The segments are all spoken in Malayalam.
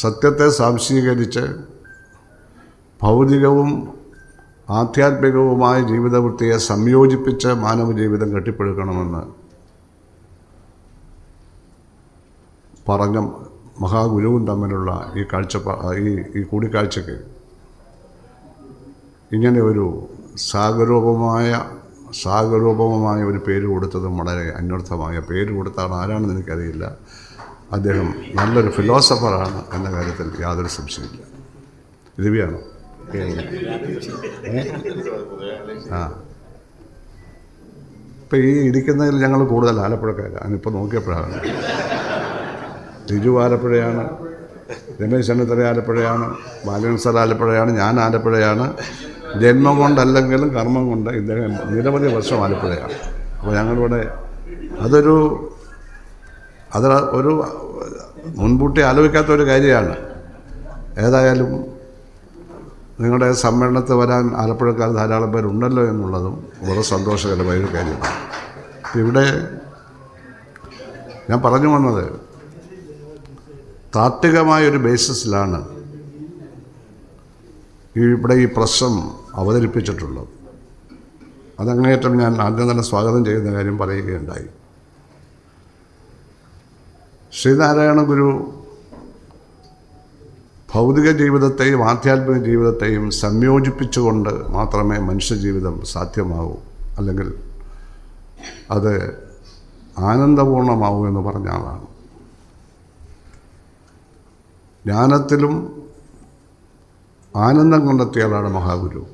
സത്യത്തെ സാംശീകരിച്ച് ഭൗതികവും ആധ്യാത്മികവുമായ ജീവിതവൃത്തിയെ സംയോജിപ്പിച്ച് മാനവ ജീവിതം കെട്ടിപ്പടുക്കണമെന്ന് പറഞ്ഞ മഹാഗുരുവും തമ്മിലുള്ള ഈ കാഴ്ച ഈ ഈ കൂടിക്കാഴ്ചയ്ക്ക് ഇങ്ങനെ ഒരു സാഗരൂപമായ സാഗരൂപമായ ഒരു പേര് കൊടുത്തതും വളരെ അന്വർത്ഥമായ പേര് കൊടുത്താൽ ആരാണെന്ന് എനിക്കറിയില്ല. അദ്ദേഹം നല്ലൊരു ഫിലോസഫറാണ് എന്ന കാര്യത്തിൽ യാതൊരു സംശയമില്ല രവിയാണോ? ആ. ഇപ്പം ഈ ഇരിക്കുന്നതിൽ ഞങ്ങൾ കൂടുതൽ ആലപ്പുഴക്കാരാണ് ഞാനിപ്പോൾ നോക്കിയപ്പോഴാണ്. രിജു ആലപ്പുഴയാണ് രമേശ് ചെന്നിത്തല ആലപ്പുഴയാണ് ബാലൻ സാർ ആലപ്പുഴയാണ് ഞാൻ ആലപ്പുഴയാണ്. ജന്മം കൊണ്ടല്ലെങ്കിലും കർമ്മം കൊണ്ട് ഇദ്ദേഹം നിരവധി വർഷം ആലപ്പുഴയാണ്. അപ്പോൾ ഞങ്ങളിവിടെ അതൊരു അത് ഒരു മുൻകൂട്ടി ആലോചിക്കാത്ത ഒരു കാര്യമാണ്. ഏതായാലും നിങ്ങളുടെ സമ്മേളനത്തിൽ വരാൻ ആലപ്പുഴക്കാർ ധാരാളം പേരുണ്ടല്ലോ എന്നുള്ളതും വളരെ സന്തോഷകരമായ ഒരു കാര്യമാണ്. അപ്പം ഇവിടെ ഞാൻ പറഞ്ഞു വന്നത് താത്വികമായ ഒരു ബേസിസിലാണ് ഇവിടെ ഈ പ്രശ്നം അവതരിപ്പിച്ചിട്ടുള്ളത്. അതങ്ങേറ്റം ഞാൻ ആദ്യം തന്നെ സ്വാഗതം ചെയ്യുന്ന കാര്യം പറയുകയുണ്ടായി. ശ്രീനാരായണ ഗുരു ഭൗതിക ജീവിതത്തെയും ആധ്യാത്മിക ജീവിതത്തെയും സംയോജിപ്പിച്ചുകൊണ്ട് മാത്രമേ മനുഷ്യജീവിതം സാധ്യമാവൂ. അല്ലെങ്കിൽ അത് ആനന്ദപൂർണമാവൂ എന്ന് പറഞ്ഞ ആളാണ്. ജ്ഞാനത്തിലും ആനന്ദം കണ്ടെത്തിയാലാണ് മഹാഗുരു.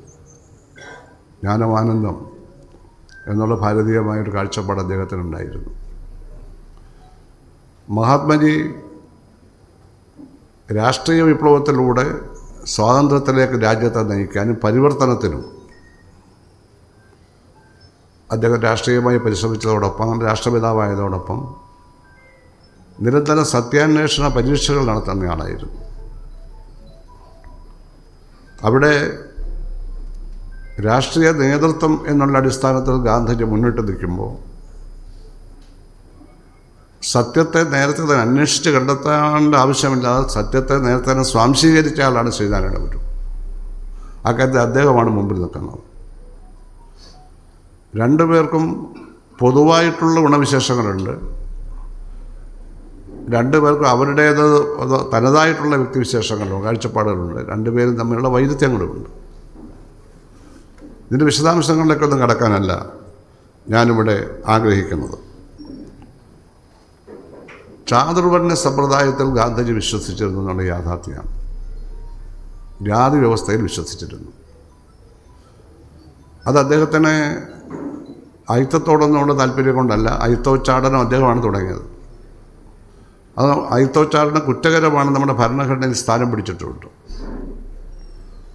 ജ്ഞാനമാനന്ദം എന്നുള്ള ഭാരതീയമായൊരു കാഴ്ചപ്പാട് അദ്ദേഹത്തിനുണ്ടായിരുന്നു. മഹാത്മജി രാഷ്ട്രീയ വിപ്ലവത്തിലൂടെ സ്വാതന്ത്ര്യത്തിലേക്ക് രാജ്യത്തെ നയിക്കാനും പരിവർത്തനത്തിനും അദ്ദേഹം രാഷ്ട്രീയമായി പരിശ്രമിച്ചതോടൊപ്പം രാഷ്ട്രപിതാവായതോടൊപ്പം നിരന്തര സത്യാന്വേഷണ പരീക്ഷകൾ നടത്തുന്നയാളായിരുന്നു. അവിടെ രാഷ്ട്രീയ നേതൃത്വം എന്നുള്ള അടിസ്ഥാനത്തിൽ ഗാന്ധിജി മുന്നിട്ട് നിൽക്കുമ്പോൾ സത്യത്തെ നേരത്തെ തന്നെ അന്വേഷിച്ച് കണ്ടെത്തേണ്ട ആവശ്യമില്ലാതെ സത്യത്തെ നേരത്തെ തന്നെ സ്വാംശീകരിച്ച ആളാണ് ശ്രീനാരായണ ഗുരു. ആ കാര്യത്തിൽ അദ്ദേഹമാണ് മുമ്പിൽ നിൽക്കുന്നത്. രണ്ടുപേർക്കും പൊതുവായിട്ടുള്ള ഗുണവിശേഷങ്ങളുണ്ട്. രണ്ടുപേർക്കും അവരുടേത് തനതായിട്ടുള്ള വ്യക്തിവിശേഷങ്ങളോ കാഴ്ചപ്പാടുകളുണ്ട്. രണ്ടുപേരും തമ്മിലുള്ള വൈരുദ്ധ്യങ്ങളുമുണ്ട്. ഇതിന്റെ വിശദാംശങ്ങളിലേക്കൊന്നും കടക്കാനല്ല ഞാനിവിടെ ആഗ്രഹിക്കുന്നത്. ചാതുർവർണ സമ്പ്രദായത്തിൽ ഗാന്ധിജി വിശ്വസിച്ചിരുന്നു എന്നുള്ള യാഥാർത്ഥ്യമാണ്. ജാതി വ്യവസ്ഥയിൽ വിശ്വസിച്ചിരുന്നു. അത് അദ്ദേഹത്തിന് അയിത്തത്തോടൊന്നുമുള്ള താല്പര്യം കൊണ്ടല്ല അയിത്തോച്ചാടനം അദ്ദേഹമാണ് തുടങ്ങിയത്. അത് അയിത്തോച്ചാടനം കുറ്റകരമാണ് നമ്മുടെ ഭരണഘടനയിൽ സ്ഥാനം പിടിച്ചിട്ടുണ്ട്.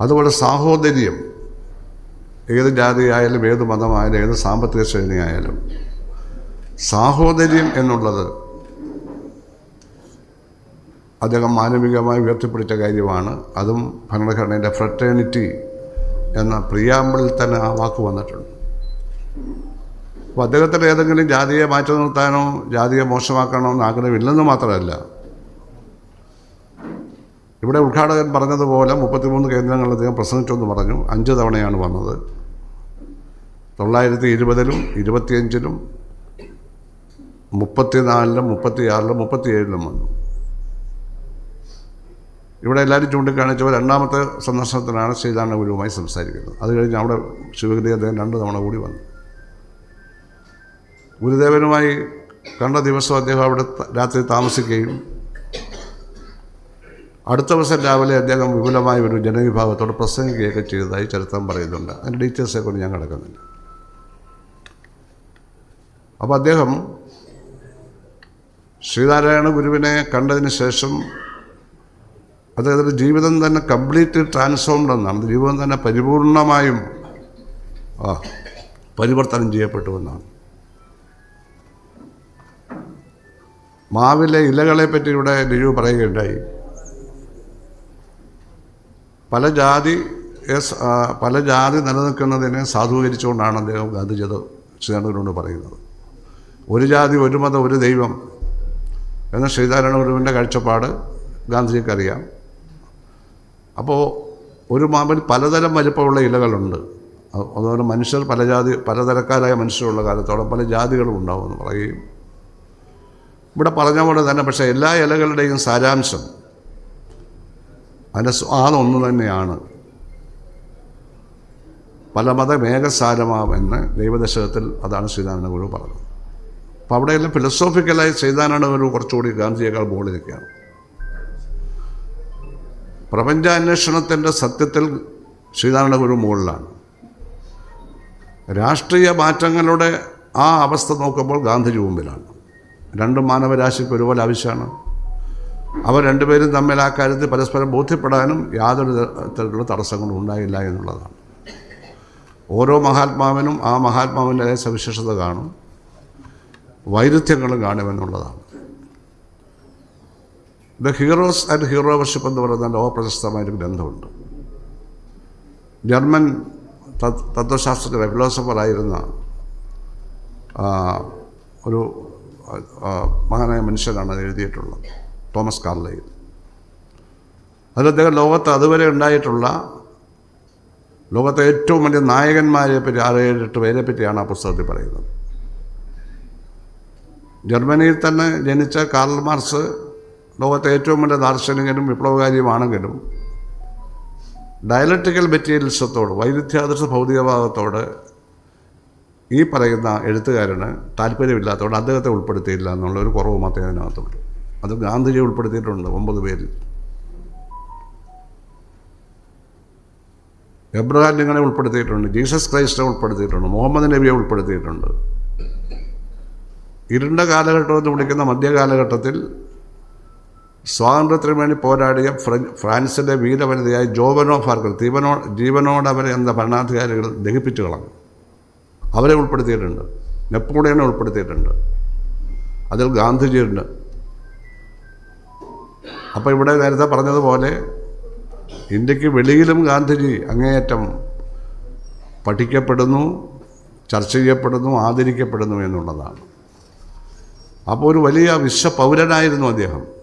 അതുപോലെ സാഹോദര്യം ഏത് ജാതിയായാലും ഏത് മതമായാലും ഏത് സാമ്പത്തിക ശ്രേണിയായാലും സാഹോദര്യം എന്നുള്ളത് അദ്ദേഹം മാനവികമായി ഉയർത്തിപ്പിടിച്ച കാര്യമാണ്. അതും ഭരണഘടനയുടെ ഫ്രട്ടേണിറ്റി എന്ന പ്രിയാമ്പിളിൽ തന്നെ ആ വാക്ക് വന്നിട്ടുണ്ട്. അപ്പോൾ അദ്ദേഹത്തിന്റെ ഏതെങ്കിലും ജാതിയെ മാറ്റി നിർത്താനോ ജാതിയെ മോശമാക്കണോ എന്ന് ആഗ്രഹമില്ലെന്ന് മാത്രമല്ല ഇവിടെ ഉദ്ഘാടകൻ പറഞ്ഞതുപോലെ മുപ്പത്തിമൂന്ന് കേന്ദ്രങ്ങളിൽ അദ്ദേഹം പ്രസംഗിച്ചെന്ന് പറഞ്ഞു. അഞ്ച് തവണയാണ് വന്നത്. തൊള്ളായിരത്തി ഇരുപതിലും ഇരുപത്തിയഞ്ചിലും മുപ്പത്തിനാലിലും മുപ്പത്തിയാറിലും മുപ്പത്തിയേഴിലും വന്നു. ഇവിടെ എല്ലാവരും ചൂണ്ടിക്കാണിച്ചപ്പോൾ രണ്ടാമത്തെ സന്ദർശനത്തിനാണ് ശ്രീധാരണ ഗുരുവുമായി സംസാരിക്കുന്നത്. അത് കഴിഞ്ഞ് അവിടെ ശിവഗിരി അദ്ദേഹം രണ്ട് തവണ കൂടി വന്നു. ഗുരുദേവനുമായി കണ്ട ദിവസം അദ്ദേഹം അവിടെ രാത്രി താമസിക്കുകയും അടുത്ത ദിവസം രാവിലെ അദ്ദേഹം വിപുലമായ ഒരു ജനവിഭാഗത്തോട് പ്രസംഗിക്കുകയൊക്കെ ചെയ്തതായി ചരിത്രം പറയുന്നുണ്ട്. അതിന്റെ ഡീറ്റെയിൽസെ കൊണ്ട് ഞാൻ കിടക്കുന്നില്ല. അപ്പോൾ അദ്ദേഹം ശ്രീനാരായണ ഗുരുവിനെ കണ്ടതിന് ശേഷം അദ്ദേഹത്തിന്റെ ജീവിതം തന്നെ കംപ്ലീറ്റ് ട്രാൻസ്ഫോംഡ് എന്നാണ്. ജീവിതം തന്നെ പരിപൂർണമായും ആ പരിവർത്തനം ചെയ്യപ്പെട്ടു എന്നാണ്. മാവിലെ ഇലകളെ പറ്റി ഇവിടെ ലിജു പറയുകയുണ്ടായി. പല ജാതി പല ജാതി നിലനിൽക്കുന്നതിനെ സാധൂകരിച്ചുകൊണ്ടാണ് അദ്ദേഹം ഗാന്ധിജത് ശ്രീനാരായണനോട് പറയുന്നത്. ഒരു ജാതി ഒരു മതം ഒരു ദൈവം എന്ന ശ്രീനാരായണ ഗുരുവിന്റെ കാഴ്ചപ്പാട് ഗാന്ധിജിക്ക് അറിയാം അപ്പോൾ ഒരു മാവിൽ പലതരം വലിപ്പമുള്ള ഇലകളുണ്ട്. അത് അതുപോലെ മനുഷ്യർ പല ജാതി പലതരക്കാരായ മനുഷ്യരുള്ള കാലത്തോളം പല ജാതികളും ഉണ്ടാവുമെന്ന് പറയുകയും ഇവിടെ പറഞ്ഞ പോലെ തന്നെ പക്ഷേ എല്ലാ ഇലകളുടെയും സാരാംശം അതിന്റെ സ്വാദം ഒന്ന് തന്നെയാണ്. പല മതമേകസാരമാവെന്ന് ദൈവദശകത്തിൽ അതാണ് ശ്രീനാരായണ ഗുരു പറഞ്ഞത്. അപ്പോൾ അവിടെയെല്ലാം ഫിലോസോഫിക്കലായി ശ്രീനാരായണ ഗുരു കുറച്ചുകൂടി ഗാന്ധിയേക്കാൾ മുകളിൽ നിൽക്കുകയാണ്. പ്രപഞ്ചാന്വേഷണത്തിന്റെ സത്യത്തിൽ ശ്രീനാരായണ ഗുരു മുകളിലാണ്. രാഷ്ട്രീയ മാറ്റങ്ങളുടെ ആ അവസ്ഥ നോക്കുമ്പോൾ ഗാന്ധിജി മുമ്പിലാണ്. രണ്ട് മാനവരാശിക്ക് ഒരുപോലെ ആവശ്യമാണ്. അവർ രണ്ടുപേരും തമ്മിൽ ആ കാര്യത്തിൽ പരസ്പരം ബോധ്യപ്പെടാനും യാതൊരു തരത്തിലുള്ള തടസ്സങ്ങളും ഉണ്ടായില്ല എന്നുള്ളതാണ്. ഓരോ മഹാത്മാവിനും ആ മഹാത്മാവിന്റെ സവിശേഷത കാണും. വൈരുദ്ധ്യങ്ങളും കാണുമെന്നുള്ളതാണ്. The heroes and hero worship എന്ന് പറയുന്ന ലോകപ്രശസ്തമായൊരു ഗ്രന്ഥമുണ്ട്. ജർമ്മൻ തത്- തത്വശാസ്ത്രജ്ഞ ഫിലോസഫറായിരുന്ന ഒരു മഹാനായ മനുഷ്യനാണ് എഴുതിയിട്ടുള്ളത് തോമസ് കാർലയിൽ അതിൽ അദ്ദേഹം ലോകത്ത് അതുവരെ ഉണ്ടായിട്ടുള്ള ലോകത്തെ ഏറ്റവും വലിയ നായകന്മാരെ പറ്റി ആറ് ഏഴ് എട്ട് പേരെ പറ്റിയാണ് ആ പുസ്തകത്തിൽ പറയുന്നത്. ജർമ്മനിയിൽ തന്നെ ജനിച്ച കാർൽ മാർക്സ് ലോകത്തെ ഏറ്റവും വലിയ ദാർശനികനും വിപ്ലവകാരിയുമാണെങ്കിലും ഡയലക്റ്റിക്കൽ മെറ്റീരിയൽസത്തോട് വൈരുദ്ധ്യാദർശ ഭൗതികവാദത്തോട് ഈ പറയുന്ന എഴുത്തുകാരന് താല്പര്യമില്ലാത്തതുകൊണ്ട് അദ്ദേഹത്തെ ഉൾപ്പെടുത്തിയില്ല എന്നുള്ള ഒരു കുറവ് മാത്രമേ അതിനകത്തുള്ളൂ അത് ഗാന്ധിജി ഉൾപ്പെടുത്തിയിട്ടുണ്ട് ഒമ്പത് പേരിൽ. എബ്രഹാം ലിങ്കനെ ഉൾപ്പെടുത്തിയിട്ടുണ്ട് ജീസസ് ക്രൈസ്റ്റിനെ ഉൾപ്പെടുത്തിയിട്ടുണ്ട് മുഹമ്മദ് നബിയെ ഉൾപ്പെടുത്തിയിട്ടുണ്ട്. ഇരുണ്ട കാലഘട്ടം എന്ന് വിളിക്കുന്ന മധ്യകാലഘട്ടത്തിൽ സ്വാതന്ത്ര്യത്തിന് വേണ്ടി പോരാടിയ ഫ്രാൻസിന്റെ വീരവനിതയായ ജോവനോ ഫാർക്കർ ജീവനോ ജീവനോട് അവരെ എന്ന ഭരണാധികാരികൾ ദഹിപ്പിച്ചു കളഞ്ഞു. അവരെ ഉൾപ്പെടുത്തിയിട്ടുണ്ട്. നെപ്പോളിയനെ ഉൾപ്പെടുത്തിയിട്ടുണ്ട്. അതിൽ ഗാന്ധിജിയുണ്ട്. അപ്പോൾ ഇവിടെ നേരത്തെ പറഞ്ഞതുപോലെ ഇന്ത്യയ്ക്ക് വെളിയിലും ഗാന്ധിജി അങ്ങേയറ്റം പഠിക്കപ്പെടുന്നു ചർച്ച ചെയ്യപ്പെടുന്നു ആദരിക്കപ്പെടുന്നു എന്നുള്ളതാണ്. അപ്പോൾ ഒരു വലിയ വിശ്വപൗരനായിരുന്നു അദ്ദേഹം.